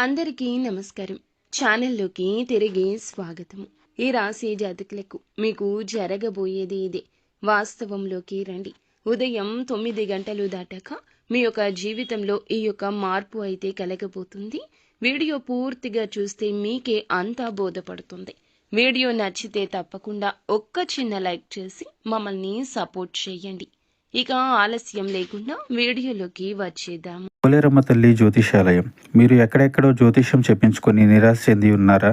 అందరికీ నమస్కారం. ఛానల్లోకి తిరిగి స్వాగతం ఈ రాశి జాతకులకు మీకు జరగబోయేది ఇదే. వాస్తవంలోకి రండి. ఉదయం తొమ్మిది గంటలు దాటాక మీ యొక్క జీవితంలో ఈ యొక్క మార్పు అయితే కలగబోతుంది. వీడియో పూర్తిగా చూస్తే మీకే అంతా బోధపడుతుంది. వీడియో నచ్చితే తప్పకుండా ఒక్క చిన్న లైక్ చేసి మమ్మల్ని సపోర్ట్ చేయండి. ఇక ఆలస్యం లేకుండా వీడియోలోకి వచ్చేద్దాము పోలేరమ్మ తల్లి జ్యోతిషాలయం. మీరు ఎక్కడెక్కడో జ్యోతిష్యం చెప్పించుకొని నిరాశ చెంది ఉన్నారా?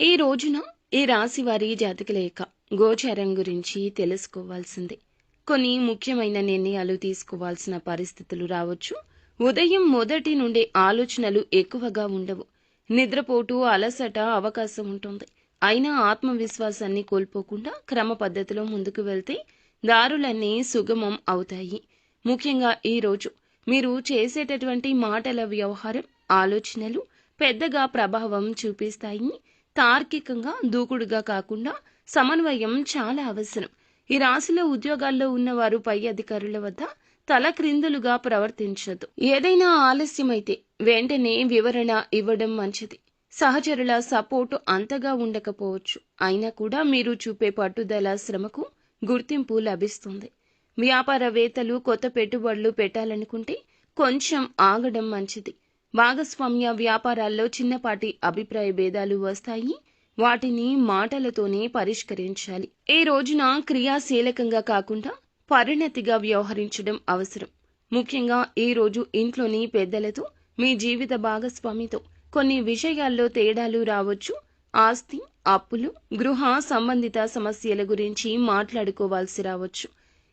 ఈ రోజున ఈ రాశి వారి జాతకుల యొక్క గోచారం గురించి తెలుసుకోవాల్సిందే. కొన్ని ముఖ్యమైన నిర్ణయాలు తీసుకోవాల్సిన పరిస్థితులు రావచ్చు. ఉదయం మొదటి నుండే ఆలోచనలు ఎక్కువగా ఉండవు. నిద్రపోటు అలసట అవకాశం ఉంటుంది. అయినా ఆత్మవిశ్వాసాన్ని కోల్పోకుండా క్రమ పద్ధతిలో ముందుకు వెళ్తే దారులన్నీ సుగమం అవుతాయి. ముఖ్యంగా ఈ రోజు మీరు చేసేటటువంటి మాటల వ్యవహారం ఆలోచనలు పెద్దగా ప్రభావం చూపిస్తాయి. తార్కికంగా దూకుడుగా కాకుండా సమన్వయం చాలా అవసరం. ఈ రాశిలో ఉద్యోగాల్లో ఉన్నవారు పై అధికారుల వద్ద తల క్రిందులుగా ప్రవర్తించదు. ఏదైనా ఆలస్యమైతే వెంటనే వివరణ ఇవ్వడం మంచిది. సహచరుల సపోర్టు అంతగా ఉండకపోవచ్చు. అయినా కూడా మీరు చూపే పట్టుదల శ్రమకు గుర్తింపు లభిస్తుంది. వ్యాపారవేత్తలు కొత్త పెట్టుబడులు పెట్టాలనుకుంటే కొంచెం ఆగడం మంచిది. భాగస్వామ్య వ్యాపారాల్లో చిన్నపాటి అభిప్రాయ భేదాలు వస్తాయి. వాటిని మాటలతోనే పరిష్కరించాలి. ఈ రోజున క్రియాశీలకంగా కాకుండా పరిణతిగా వ్యవహరించడం అవసరం. ముఖ్యంగా ఈ రోజు ఇంట్లోని పెద్దలతో మీ జీవిత భాగస్వామితో కొన్ని విషయాల్లో తేడాలు రావచ్చు. ఆస్తి అప్పులు గృహ సంబంధిత సమస్యల గురించి మాట్లాడుకోవాల్సి రావచ్చు.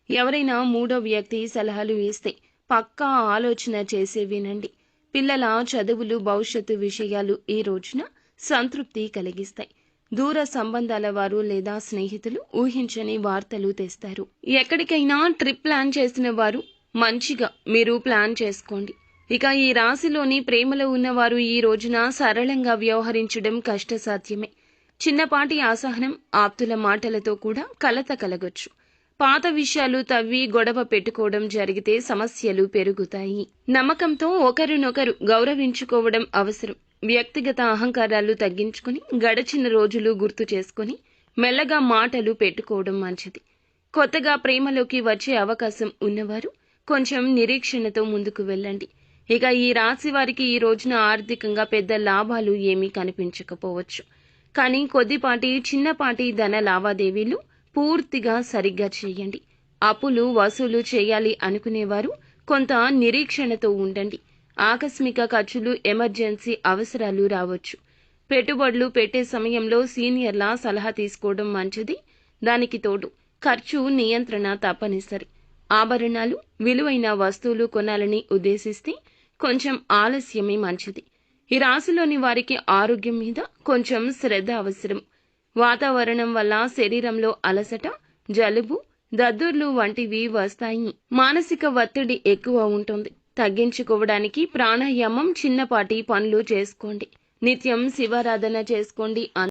ఎవరైనా మూడో వ్యక్తి సలహాలు ఇస్తే పక్కా ఆలోచన చేసే వినండి. పిల్లల చదువులు భవిష్యత్తు విషయాలు ఈ రోజున సంతృప్తి కలిగిస్తాయి. దూర సంబంధాల వారు లేదా స్నేహితులు ఊహించని వార్తలు తెస్తారు. ఎక్కడికైనా ట్రిప్ ప్లాన్ చేసిన వారు మంచిగా మీరు ప్లాన్ చేసుకోండి. ఇక ఈ రాశిలోని ప్రేమలో ఉన్నవారు ఈ రోజున సరళంగా వ్యవహరించడం కష్టసాధ్యమే. చిన్నపాటి అసహనం ఆప్తుల మాటలతో కూడా కలత కలగొచ్చు. పాత విషయాలు తవ్వి గొడవ పెట్టుకోవడం జరిగితే సమస్యలు పెరుగుతాయి. నమ్మకంతో ఒకరినొకరు గౌరవించుకోవడం అవసరం. వ్యక్తిగత అహంకారాలు తగ్గించుకుని గడచిన రోజులు గుర్తు చేసుకుని మెల్లగా మాటలు పెట్టుకోవడం మంచిది. కొత్తగా ప్రేమలోకి వచ్చే అవకాశం ఉన్నవారు కొంచెం నిరీక్షణతో ముందుకు వెళ్ళండి. ఇక ఈ రాశి వారికి ఈ రోజున ఆర్థికంగా పెద్ద లాభాలు ఏమీ కనిపించకపోవచ్చు. కానీ కొద్దిపాటి చిన్నపాటి ధన లావాదేవీలు పూర్తిగా సరిగ్గా చేయండి. అప్పులు వసూలు చేయాలి అనుకునేవారు కొంత నిరీక్షణతో ఉండండి. ఆకస్మిక ఖర్చులు ఎమర్జెన్సీ అవసరాలు రావచ్చు. పెట్టుబడులు పెట్టే సమయంలో సీనియర్ల సలహా తీసుకోవడం మంచిది. దానికి తోడు ఖర్చు నియంత్రణ తప్పనిసరి. ఆభరణాలు విలువైన వస్తువులు కొనాలని ఉద్దేశిస్తే కొంచెం ఆలస్యమే మంచిది. ఈ రాశిలోని వారికి ఆరోగ్యం మీద కొంచెం శ్రద్ధ అవసరం. వాతావరణం వల్ల శరీరంలో అలసట జలుబు దద్దుర్లు వంటివి వస్తాయి. మానసిక ఒత్తిడి ఎక్కువ ఉంటుంది. తగ్గించుకోవడానికి ప్రాణాయామం చిన్నపాటి పనులు చేసుకోండి. నిత్యం శివారాధన చేసుకోండి.